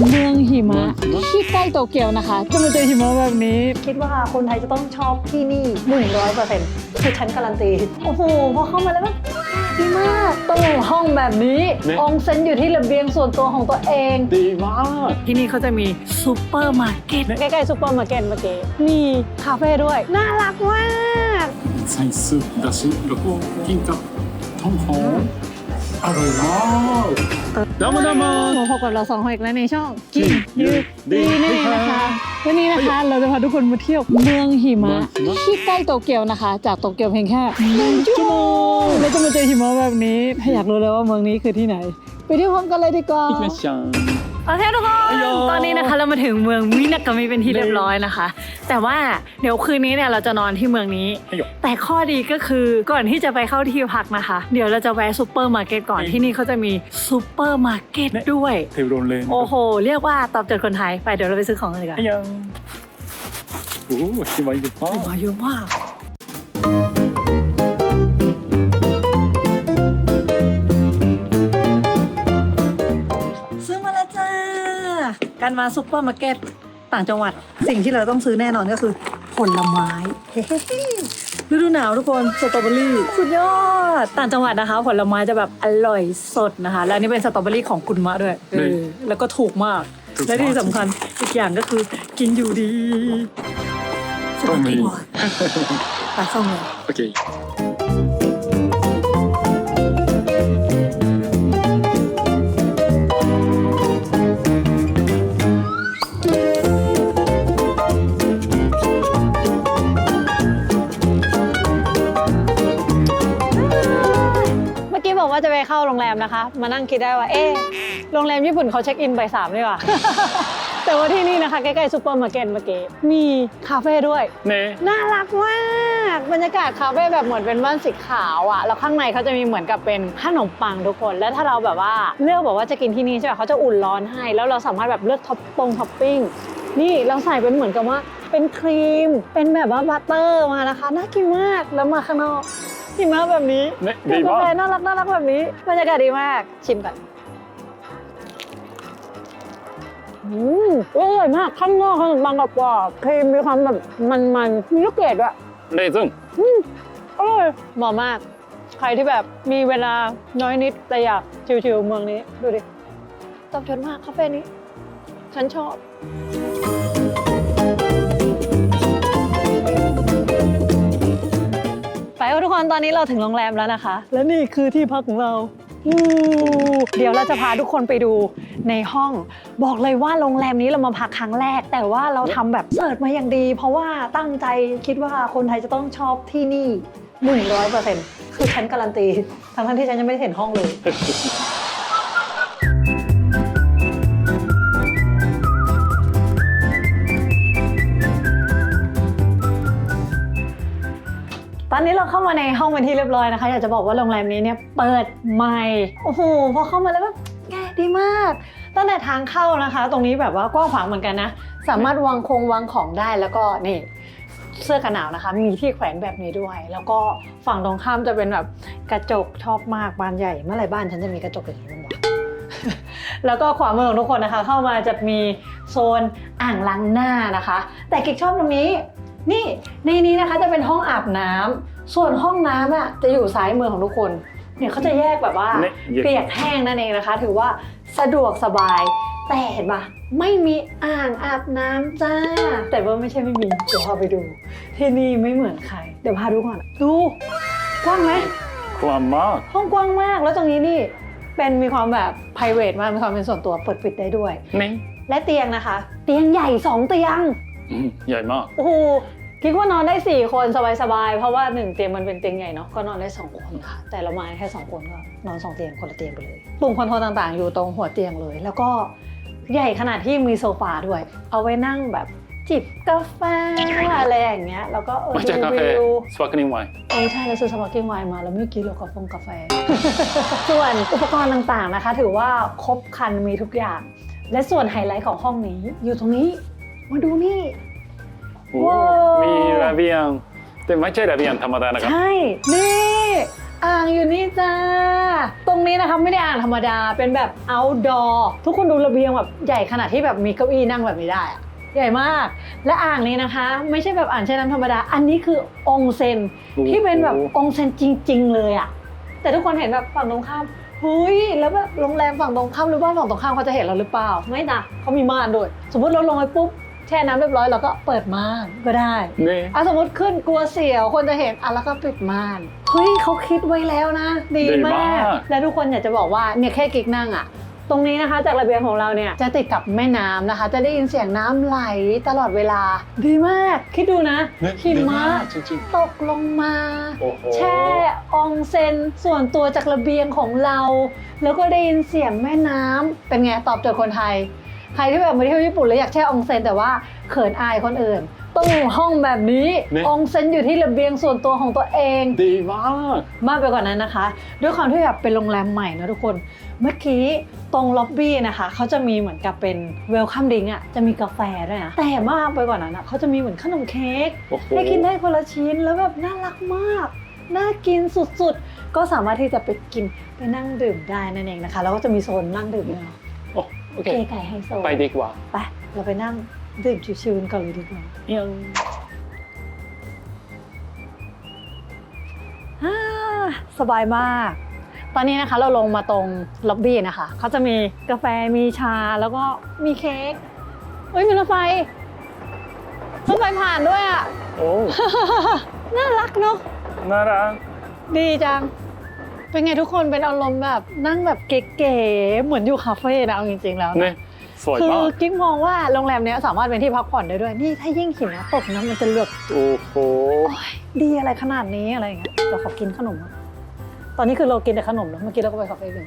เมืองหิมะที่ใกล้โตเกียวนะคะจะมาเจอหิมะแบบนี้ คิดว่าคนไทยจะต้องชอบที่นี่100%คือฉันการันตี โอ้โห พอเข้ามาแล้วแบบดีมากต้องห้องแบบนี้เนี่ยองเซนอยู่ที่ระเบียงส่วนตัวของตัวเอง ดีมาก ที่นี่เขาจะมีซูเปอร์มาร์เก็ตใกล้ๆซูเปอร์มาร์เก็ตเมื่อกี้มีคาเฟ่ด้วย น่ารักมากใส่ซุปดาชิแล้วก็กินกับท้องหอม อร่อยมากดามาดามาหมูพบกับเราสองคนอีกแล้วในช่องกินกินยืดดีดีนี่นเองนะคะ วันนี้นะคะเราจะพาทุกคนมาเที่ยวเมืองหิมะเมืองหิมะที่ใกล้โตเกียวนะคะ จากโตเกียวเพียงแค่หนึ่งชั่วโมงเราจะมาเจอหิมะแบบนี้ ถ้าอยากรู้เลยว่าเมืองนี้คือที่ไหน ไปเที่ยวพร้อมกันเลยดีกว่าอีกแล้วจัง โอเคทุกคนฮัลโหลตอนนี้นะคะเรามาถึงเมืองมินากามิเป็นที่เรียบร้อยนะคะ แต่ว่าเดี๋ยวคืนนี้เนี่ยเราจะนอนที่เมืองนี้ให้หยกแต่ข้อดีก็คือก่อนที่จะไปเข้าที่พักนะคะ เดี๋ยวเราจะแวะซูเปอร์มาร์เก็ตก่อนอืมที่นี่เขาจะมีซูเปอร์มาร์เก็ตด้วยเทวโรนเลย โอ้โห เรียกว่าตอบโจทย์คนไทย ไปเดี๋ยวเราไปซื้อของกันดีกว่าให้ยังโอ้โหชิมายเยอะมากมาเยอะมาก การมาซูเปอร์มาร์เก็ตต่างจังหวัด สิ่งที่เราต้องซื้อแน่นอนก็คือผลไม้เฮ้ๆฤดูหนาวทุกคนสตรอเบอรี่สุดยอดต่างจังหวัดนะคะ ผลไม้จะแบบอร่อยสดนะคะ แล้วอันนี่เป็นสตรอเบอรี่ของคุณมะด้วยเออแล้วก็ถูกมาก และที่สำคัญอีกอย่างก็คือกินอยู่ดีสต้องวัสมีดีบอยไปเข้าเมืองโอเค มนะคะ มานั่งคิดได้ว่า เอ๊ะโรงแรมญี่ปุ่นเขาเช็คอินบ่ายสามนี่หว่าแต่ว่าที่นี่นะคะ ใกล้ๆซูเปอร์มาร์เก็ตเมื่อกี้มีคาเฟ่ด้วยเน่น่ารักมากบรรยากาศคาเฟ่แบบเหมือนเป็นบ้านสีขาวอะ่ะแล้วข้างในเขาจะมีเหมือนกับเป็นขนมปังทุกคน แล้วถ้าเราแบบว่าเลือกแบบว่าจะกินที่นี่ใช่ไหมเขาจะอุ่นร้อนให้ แล้วเราสามารถแบบเลือกท็อปปงท็อปปิ้งนี่เราใส่เป็นเหมือนกับว่าเป็นครีม เป็นแบบว่าบัตเตอร์มานะคะน่ากินมากแล้วมาข้างนอก หิมะแบบนี้เน่ดื่ดีมกามากแฟน่ารักน่ารักแบบนี้บรรยากาศดีมากชิมกันอืมอร่อยมากข้างนอกขนมปังกรอบๆครีมมีความแบบมันๆมีลูกเกดด้วยเน่ซึงอร่อยเหมาะมาก ใครที่แบบมีเวลาน้อยนิด แต่อยากชิวๆเมืองนี้ ดูดิ ตอบโจทย์มากคาเฟ่นี้ ฉันชอบ ไปค่ะทุกคนตอนนี้เราถึงโรงแรมแล้วนะคะ และนี่คือที่พักของเราอู้เดี๋ยวเราจะพาทุกคนไปดูในห้อง บอกเลยว่าโรงแรมนี้เรามาพักครั้งแรก แต่ว่าเราทำแบบเสิร์ชมาอย่างดี เพราะว่าตั้งใจคิดว่าคนไทยจะต้องชอบที่นี่100%คือฉันการันตี ทั้งๆที่ฉันยังไม่ได้เห็นห้องเลย ตอนนี้เราเข้ามาในห้องเป็นที่เรียบร้อยนะคะ อยากจะบอกว่าโรงแรมนี้เนี่ยเปิดใหม่ โอ้โห พอเข้ามาแล้วแบบแกดีมาก ตั้งแต่ทางเข้านะคะ ตรงนี้แบบว่ากว้างขวางเหมือนกันนะ สามารถวางคงวางของได้แล้วก็นี่เสื้อกันหนาวนะคะ มีที่แขวนแบบนี้ด้วย แล้วก็ฝั่งตรงข้ามจะเป็นแบบกระจกชอบมากบานใหญ่เมื่อไหร่บ้านฉันจะมีกระจกอย่างนี้บ้างวะแล้วก็ขวามือของทุกคนนะคะ เข้ามาจะมีโซนอ่างล้างหน้านะคะ แต่กิ๊กชอบตรงนี้ นี่ในนี้นะคะจะเป็นห้องอาบน้ำส่วนห้องน้ำอะจะอยู่ซ้ายมือของทุกคน เนี่ยเขาจะแยกแบบว่าเน่เยอะเปียกแห้งนั่นเองนะคะ ถือว่าสะดวกสบาย แต่เห็นปะไม่มีอ่างอาบน้ำจ้า แต่ว่าไม่ใช่ไม่มีเดี๋ยวพาไปดู ที่นี่ไม่เหมือนใคร เดี๋ยวพาดูก่อนดูกว้างไหมความมากห้องกว้างมากแล้วตรงนี้นี่เป็นมีความแบบ p r i v a t มากมีความเป็นส่วนตัวเปิดปิดได้ด้วยเน่และเตียงนะคะ เตียงใหญ่สองเตียงอืม ใหญ่มาก โอ้โหคิดว่านอนได้ 4 คนสบายๆ เพราะว่า 1 เตียงมันเป็นเตียงใหญ่เนาะก็นอนได้ 2 คนค่ะ แต่เรามาแค่ 2 คนก็นอน 2 เตียงคนละเตียงไปเลยปุ่มคอนโทรลต่างๆ อยู่ตรงหัวเตียงเลย แล้วก็ใหญ่ขนาดที่มีโซฟาด้วย เอาไว้นั่งแบบจิบกาแฟอะไรอย่างเงี้ยแล้วก็เออไม่ใช่ดูกาแฟวิว สปาร์คลิ่งไวน์ เออใช่เราซื้อสปาร์กิ้งไวน์มาแล้วไม่กินเรากาแฟกาแฟ ส่วนอุปกรณ์ต่างๆนะคะ ถือว่าครบครันมีทุกอย่าง และส่วนไฮไลท์ของห้องนี้อยู่ตรงนี้ มาดูนี่ โอ้ว้าว มีระเบียง แต่ไม่ใช่ระเบียงธรรมดานะครับ ใช่ นี่ อ่างอยู่นี่จ้า ตรงนี้นะคะไม่ได้อ่างธรรมดา เป็นแบบ outdoor ทุกคนดูระเบียงแบบใหญ่ขนาดที่แบบมีเก้าอี้นั่งแบบนี้ได้อะใหญ่มาก และอ่างนี้นะคะ ไม่ใช่แบบอ่างแช่น้ำธรรมดา อันนี้คือองเซนที่เป็นแบบองเซนจริง ๆ เลยอะแต่ทุกคนเห็นแบบฝั่งตรงข้ามเฮ้ยแล้วแบบโรงแรมฝั่งตรงข้ามหรือบ้านฝั่งตรงข้ามเขาจะเห็นเราหรือเปล่า ไม่นะเขามีม่านด้วย สมมติเราลงไปปุ๊บ แช่น้ำเรียบร้อยเราก็เปิดม่านก็ได้ねอะสมมติขึ้นกลัวเสียวคนจะเห็นอะแล้วก็ปิดม่านเฮ้ยเขาคิดไว้แล้วนะ ดีดีมามาก ก และทุกคนอยากจะบอกว่าเนี่ยแค่กิ๊กนั่งอะตรงนี้นะคะจากระเบียงของเราเนี่ยจะติดกับแม่น้ำนะคะ จะได้ยินเสียงน้ำไหลตลอดเวลา ดีมาก คิดดูนะねหิมะจริงตกลงมา ๆ โอ้โห แช่อองเซนส่วนตัวจากระเบียงของเรา แล้วก็ได้ยินเสียงแม่น้ำเป็นไงตอบโจทย์คนไทย ใครที่แบบมาเที่ยวญี่ปุ่นแล้วอยากแช่อองเซนแต่ว่าเขินอายคนอื่นตู้ห้องแบบนี้อองเซนอยู่ที่ระเบียงส่วนตัวของตัวเอง ดีมาก มากไปกว่านั้นนะคะ ด้วยความที่แบบเป็นโรงแรมใหม่นะทุกคน เมื่อกี้ตรงล็อบบี้นะคะเขาจะมีเหมือนกับเป็นเวลคัมดิงอะจะมีกาแฟด้วยนะแต่มากไปกว่านั้นอะเขาจะมีเหมือนขนมเค้กโอ้โหให้กินได้คนละชิ้นแล้วแบบน่ารักมาก น่ากินสุดๆ ก็สามารถที่จะไปกินไปนั่งดื่มได้นั่นเองนะคะ แล้วก็จะมีโซนนั่งดื่มด้วยเนาะ โอ้โอเค เก๋ไก่ไฮโซไปดีกว่าไปเราไปนั่งดื่มชิวๆกันก่อนเลยดีกว่ายังอ่าสบายมาก ตอนนี้นะคะเราลงมาตรงล็อบบี้นะคะเขาจะมีกาแฟมีชาแล้วก็มีเค้กเฮ้ยมีรถไฟรถไฟผ่านด้วยอะ โอ้ น่ารักเนาะน่ารักดีจัง เป็นไงทุกคนเป็นอารมณ์แบบนั่งแบบเก๋ๆเหมือนอยู่คาเฟ่นะเอาจริงๆแล้วนะ เนี่ยสวยคือมากกิ๊กมองว่าโรงแรมเนี้ยสามารถเป็นที่พักผ่อนได้ด้วยนี่ถ้ายิ่งหิมะตกนะมันจะเหลือบโอ้โหดีอะไรขนาดนี้อะไรอย่างเงี้ยเดี๋ยวขอกินขนมก่อนตอนนี้คือเรากินแต่ขนมเนอะเมื่อกี้เราก็ไปคาเฟ่กัน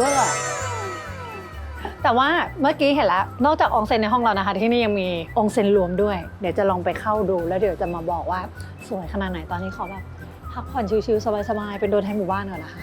ว่าแต่ว่าเมื่อกี้เห็นแล้ว นอกจากอองเซ็นในห้องเรานะคะ ที่นี่ยังมีอองเซ็นรวมด้วย เดี๋ยวจะลองไปเข้าดูแล้วเดี๋ยวจะมาบอกว่าสวยขนาดไหนตอนนี้ขอแบบ พักผ่อนชิลๆสบายๆเป็นโดนไทยหมู่บ้านก่อนนะคะ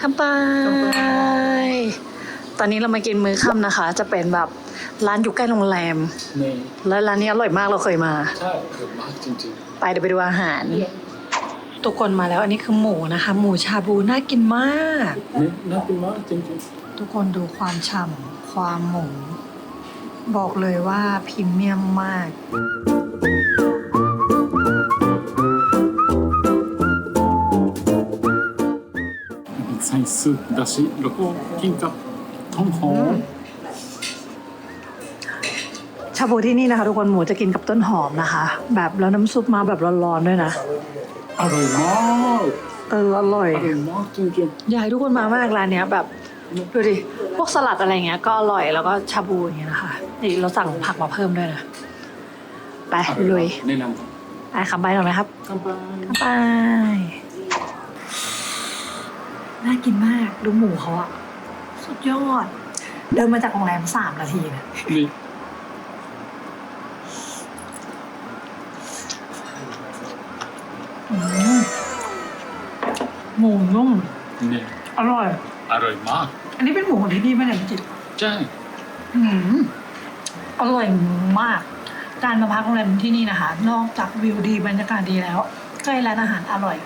คำไปตอนนี้เรามากินมื้อค่ำนะคะ จะเป็นแบบ ร้านอยู่ใกล้โรงแรมเนี่ยแล้วร้านนี้อร่อยมากเราเคยมา ใช่สวยมากจริงไปเดี๋ยวไปดูอาหาร ทุกคนมาแล้วอันนี้คือหมูนะคะ หมูชาบูน่ากินมากๆเนี่ยน่ากินมากจริงทุกคนดูความฉ่ำความหมู บอกเลยว่าพรีเมียมมาก ๆใส่ซุปだしแล้วก็กินกับท้องหอมชาบูที่นี่นะคะ ทุกคนหมูจะกินกับต้นหอมนะคะ แบบแล้วน้ำซุปมาแบบร้อนๆด้วยนะ อร่อยมากเอออร่อย อร่อยมากจริงอยากให้ทุกคนมามากร้านเนี้ยแบบดูดิพวกสลัดอะไรเงี้ยก็อร่อยแล้วก็ชาบูอย่างเงี้ยนะคะนี่เราสั่งผักมาเพิ่มด้วยนะไปๆอร่อลุยมากแนะนำครับไปคำใบหน่อยไหมครับ乾杯คำใบน่ากินมากดูหมูเขาอะสุดยอด เดินมาจากโรงแรมสามนาทีนะ นี่ หมูนุ่มเนี่ยอร่อย อร่อยมาก อันนี้เป็นหมูของที่นี่ไหมเนี่ยพี่จิตใช่ อืมอร่อยมาก การมาพักโรงแรมที่นี่นะคะ นอกจากวิวดีบรรยากาศดีแล้ว ใกล้ร้านอาหารอร่อย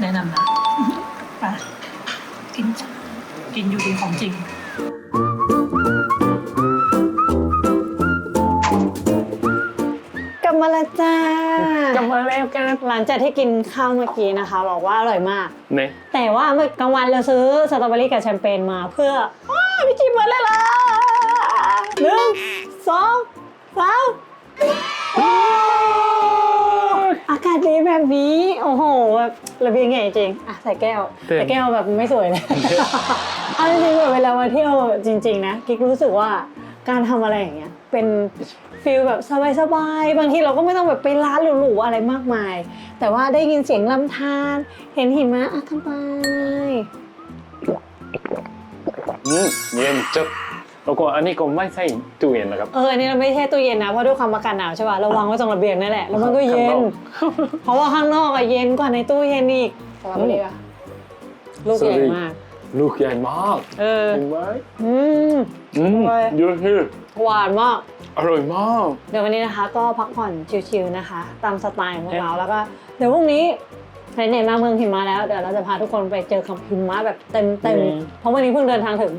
แนะนำนะ ไปกินจ้ะกินอยู่ดีของจริง บมาแล้วจ้ากลับมาแล้วกันหลังจากที่กินข้าวเมื่อกี้นะคะ บอกว่าอร่อยมาก เนี่ยแต่ว่าเมื่อกลางวันเราซื้อสตรอเบอรี่กับแชมเปญมาเพื่อว้าพี่จิมมาเลยล่ะหนึ่งสองสามโอ้อากาศดีแบบนี้ โอ้โหแบบระเบียงใหญ่จริงอะใส่แก้วแต่แก้วแบบไม่สวยเลย เอาจริงๆแบบเวลามาเที่ยวจริง ๆ นะกิ๊กรู้สึกว่า การทำอะไรอย่างเงี้ยเป็นฟีลแบบสบายๆบางทีเราก็ไม่ต้องแบบไปร้านหรูๆอะไรมากมาย แต่ว่าได้ยินเสียงลำธารเห็นหิมะอะทำไปอืมเย็นจับแล้วก็อันนี้ก็ไม่ใช่ตู้เย็นนะครับ เอออันนี้เราไม่ใช่ตู้เย็นนะ เพราะด้วยความอากาศหนาวใช่ป่ะเราวางไว้ตรงระเบียงนั่นแหละ แล้วมันก็เย็ข้างนนอกเพราะว่าข้างนอกอะเย็นกว่าในตู้เย็นอีกสตรอเบอรี่อะลูกใหญ่มาก ลูกใหญ่มากเออเห็นไหมอืม อืมอร่อย เยอะที่หวานมาก อร่อยมาก เดี๋ยววันนี้นะคะ ก็พักผ่อนชิลๆนะคะ ตามสไตล์ของพวกเราแล้วก็ เดี๋ยวพรุ่งนี้ไหนๆมาเมืองหิมะแล้วเดี๋ยวเราจะพาทุกคนไปเจอกับหิมะแบบเต็มๆเพราะวันนี้เพิ่งเดินทางถึง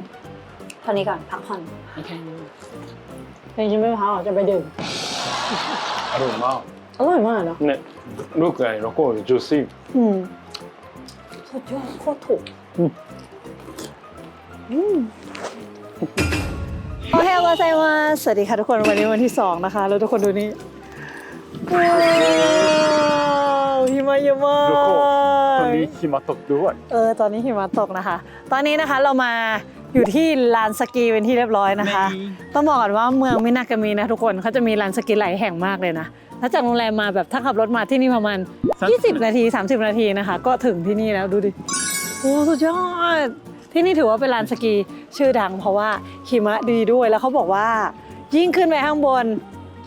ตอนนี้ก่อนพักผ่อนเป็นชิมไม่พักหรอกจะไปดื่มอร่อยมากอร่อยมากเนาะเนี่ยลูกใหญ่แล้วก็จูซี่อืมสุดยอดโคตรถูก อืมอืมโอเคมาไซมาสวัสดีค่ะทุกคนวันนี้วันที่สองนะคะ แล้วทุกคนดูนี่ว้าวหิมะเยอะมาแล้วก็ตอนกนี้หิมะตกด้วยเออตอนนี้หิมะตกนะคะ ตอนนี้นะคะเรามาอยู่ที่ลานสกีเป็นที่เรียบร้อยนะคะ ต้องบอกก่อนว่าเมืองมินากามินะทุกคนเขาจะมีลานสกีหลายแห่งมากเลยนะแล้วจากโรงแรมมาแบบถ้าขับรถมาที่นี่ประมาณ 20 นาที 30 นาทีนะคะ ก็ถึงที่นี่แล้วดูดิโอ้สุดยอด ที่นี่ถือว่าเป็นลานสกีชื่อดัง เพราะว่าหิมะดีด้วยแล้วเขาบอกว่า ยิ่งขึ้นไปข้างบน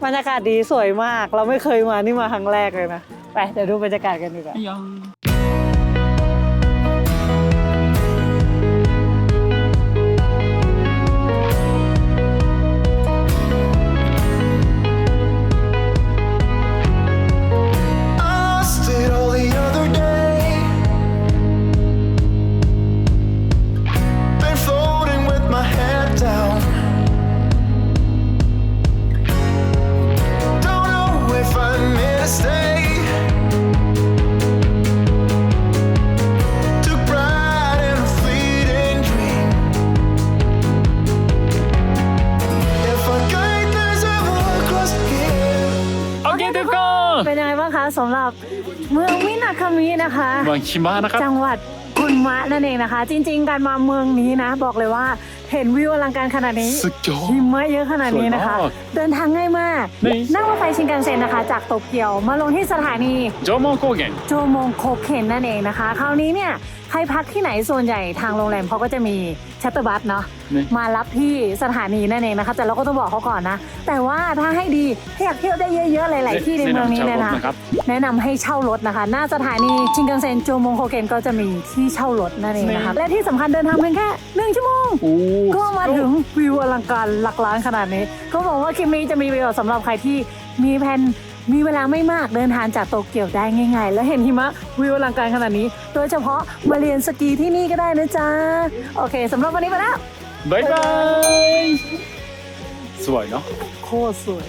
บรรยากาศดีสวยมาก เราไม่เคยมานี่มาครั้งแรกเลยนะไปเดี๋ยวดูบรรยากาศกันดีกว่า นะคะ เมืองหิมะนะครับ จังหวัดกุนมะนั่นเองนะคะ จริง ๆ การมาเมืองนี้นะ บอกเลยว่าเห็นวิวอลังการขนาดนี้สุดยอดหิมะเยอะขนาดนี้นะคะ สวยมากเดินทางง่ายมาก นี่ นั่งรถไฟชินกันเซ็นนะคะ จากโตเกียวมาลงที่สถานีโจโมโกเกน โจโมงโคเคนนั่นเองนะคะ คราวนี้เนี่ยใครพักที่ไหนส่วนใหญ่ทางโรงแรมเขาก็จะมีชัตเตอร์บัสเนาะนี่ มารับที่สถานีนั่นเองนะคะ แต่เราก็ต้องบอกเขาก่อนนะ แต่ว่าถ้าให้ดีถ้าอยากเที่ยวได้เยอะๆหลาย ๆ ที่ในเมืองนี้เนยนะนะครับ แนะนำให้เช่ารถนะคะ หน้าสถานีชินคันเซ็นโจโมงโคเคนก็จะมีที่เช่ารถนั่นเองนะคะและที่สำคัญเดินทางเพียงแค่หนึ่งชั่วโมง โอ้ก็มาถึงวิวอลังการหลักล้านขนาดนี้ ก็บอกว่าคลิปนี้จะมีประโยชน์สำหรับใครที่มีแผน มีเวลาไม่มากเดินทางจากโตเกียวได้ง่ายๆ แล้วเห็นหิมะวิวอลังการขนาดนี้ โดยเฉพาะมาเรียนสกีที่นี่ก็ได้นะจ๊ะ โอเคสำหรับวันนี้ไปแล้วบายบาย สวยเนาะโคตรสวย